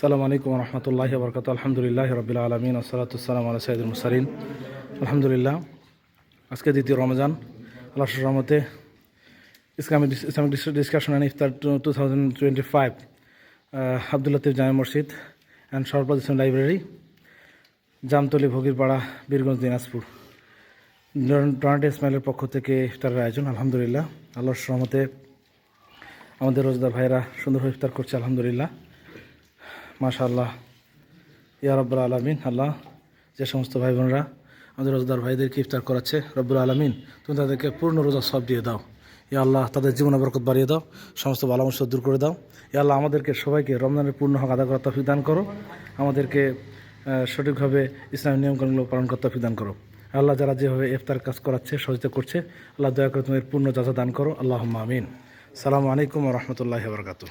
সালাম আলাইকুম রহমতুল্লাহ বরকাত আলহামদুলিল্লাহ রবিল আলমিন ওসলাতাম আলা সৈদুল মুসারিন আলহামদুলিল্লাহ, আজকে দ্বিতীয় রমজান। আল্লাহ রহমতে Islamic Islamic discussion and iftar two thousand twenty five Abdul Latif Jame Masjid and সরপ্রাদ Islam library Jamtali Bhagirpara, Birganj, Dinajpur. Donald ইসমাইলের পক্ষ থেকে ইফতারের আয়োজন, আলহামদুলিল্লাহ। আল্লাহর রহমতে আমাদের রোজদার ভাইরা সুন্দরভাবে ইফতার করছে, আলহামদুলিল্লাহ। মাশাআল্লাহ। ইয়া রব্বুল আলমিন, আল্লাহ যে সমস্ত ভাই বোনরা আমাদের রোজদার ভাইদেরকে ইফতার করাচ্ছে, রব্বুল আলমিন, তুমি তাদেরকে পূর্ণ রোজা সব দিয়ে দাও। ইয়া আল্লাহ, তাদের জীবনে বরকত বাড়িয়ে দাও, সমস্ত বালামর্শ দূর করে দাও। ইয়া আল্লাহ, আমাদেরকে সবাইকে রমজানের পূর্ণ হক আদা করার তফিক দান করো। আমাদেরকে সঠিকভাবে ইসলামের নিয়মকানুনগুলো পালন করতে তফিক দান করো। আল্লাহ, যারা যেভাবে ইফতার কাজ করাচ্ছে, সহযোগিতা করছে, আল্লাহ দয়া করে তোমাদের পূর্ণ যাজা দান করো। আল্লাহ আমিন। সালামু আলাইকুম রহমতুল্লাহ বরকাতু